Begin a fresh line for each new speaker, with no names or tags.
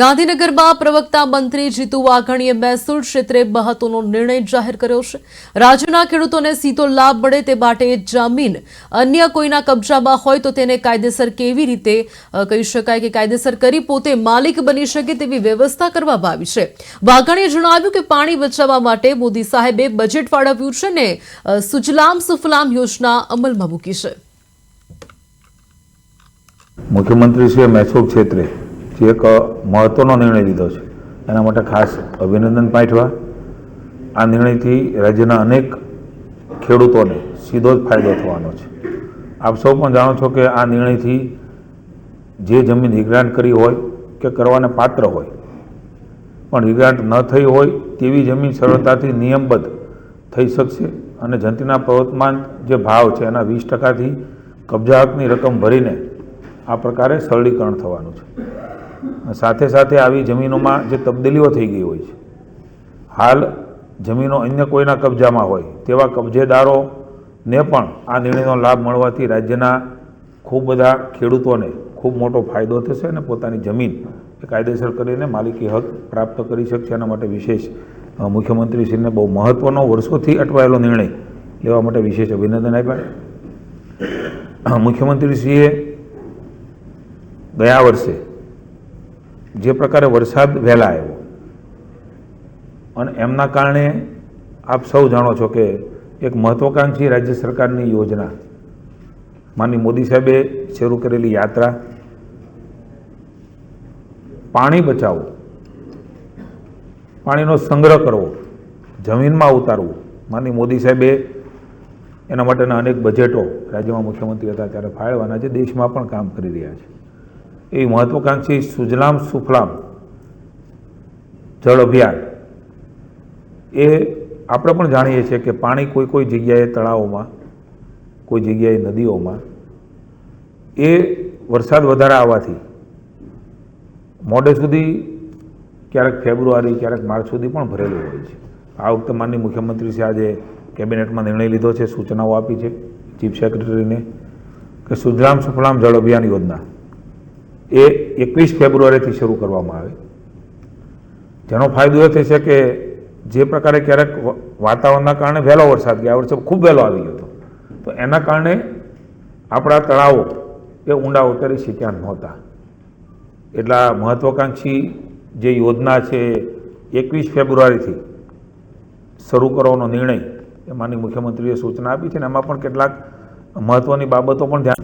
ગાંધીનગરમાં પ્રવક્તા મંત્રી જીતુ વાઘાણીએ મહેસૂલ ક્ષેત્રે મહત્વનો નિર્ણય જાહેર કર્યો છે. રાજ્યના ખેડૂતોને સીધો લાભ મળે તે માટે જમીન અન્ય કોઈના કબજામાં હોય તો તેને કાયદેસર કેવી રીતે કહી શકાય કે કાયદેસર કરી પોતે માલિક બની શકે તેવી વ્યવસ્થા કરવામાં આવી છે. વાઘાણીએ જણાવ્યું કે પાણી બચાવવા માટે મોદી સાહેબે બજેટ ફાળવ્યું છે ને સુજલામ સુફલામ યોજના અમલમાં મૂકી છે.
મુખ્યમંત્રીશ્રીએ મહેસૂલ ક્ષેત્રે જે એક મહત્વનો નિર્ણય લીધો છે. એના માટે ખાસ અભિનંદન પાઠવા. આ નિર્ણયથી રાજ્યના અનેક ખેડૂતોને સીધો જ ફાયદો થવાનો છે. આપ સૌ પણ જાણો છો કે આ નિર્ણયથી જે જમીન રિગ્રાન્ટ કરી હોય કે કરવાને પાત્ર હોય, પણ રિગ્રાન્ટ ન થઈ હોય તેવી જમીન સરળતાથી નિયમબદ્ધ થઈ શકશે અને જંતીના પ્રવર્તમાન જે ભાવ છે એના વીસ ટકાથી કબજા હકની રકમ ભરીને આ પ્રકારે સરળીકરણ થવાનું છે. સાથે સાથે આવી જમીનોમાં જે તબદીલીઓ થઈ ગઈ હોય છે. હાલ જમીનો અન્ય કોઈના કબજામાં હોય તેવા કબજેદારોને પણ આ નિર્ણયનો લાભ મળવાથી રાજ્યના ખૂબ બધા ખેડૂતોને ખૂબ મોટો ફાયદો થશે અને પોતાની જમીન એ કાયદેસર કરીને માલિકી હક પ્રાપ્ત કરી શકશે. એના માટે વિશેષ મુખ્યમંત્રીશ્રીને બહુ મહત્ત્વનો વર્ષોથી અટવાયેલો નિર્ણય લેવા માટે વિશેષ અભિનંદન આપ્યા. મુખ્યમંત્રીશ્રીએ ગયા વર્ષે જે પ્રકારે વરસાદ વહેલા આવ્યો. અને એમના કારણે આપ સૌ જાણો છો કે એક મહત્વાકાંક્ષી રાજ્ય સરકારની યોજના. માનની મોદી સાહેબે શરૂ કરેલી યાત્રા. પાણી બચાવવું પાણીનો સંગ્રહ કરવો. જમીનમાં ઉતારવું. માનની મોદી સાહેબે એના માટેના અનેક બજેટો રાજ્યમાં મુખ્યમંત્રી હતા ત્યારે ફાળવાના છે. દેશમાં પણ કામ કરી રહ્યા છે. એવી મહત્વાકાંક્ષી સુજલામ સુફલામ જળ અભિયાન. એ આપણે પણ જાણીએ છીએ કે પાણી કોઈ કોઈ જગ્યાએ તળાવોમાં, કોઈ જગ્યાએ નદીઓમાં, એ વરસાદ વધારે આવવાથી મોડે સુધી ક્યારેક ફેબ્રુઆરી, ક્યારેક માર્ચ સુધી પણ ભરેલું હોય છે. આ વખતે માનની મુખ્યમંત્રીશ્રી આજે કેબિનેટમાં નિર્ણય લીધો છે, સૂચનાઓ આપી છે, ચીફ સેક્રેટરીને, કે સુજલામ સુફલામ જળ અભિયાન યોજના. એ એકવીસ ફેબ્રુઆરીથી શરૂ કરવામાં આવે. જેનો ફાયદો એ થશે કે જે પ્રકારે ક્યારેક વાતાવરણના કારણે વહેલો વરસાદ ગયા. વર્ષે ખૂબ વહેલો આવી ગયો હતો. તો એના કારણે આપણા તળાવો એ ઊંડા ઉતરી શક્યા નહોતા. એટલા મહત્વાકાંક્ષી જે યોજના છે એકવીસ ફેબ્રુઆરીથી શરૂ કરવાનો નિર્ણય એ માની મુખ્યમંત્રીએ સૂચના આપી છે ને એમાં પણ કેટલાક મહત્ત્વની બાબતો પણ ધ્યાન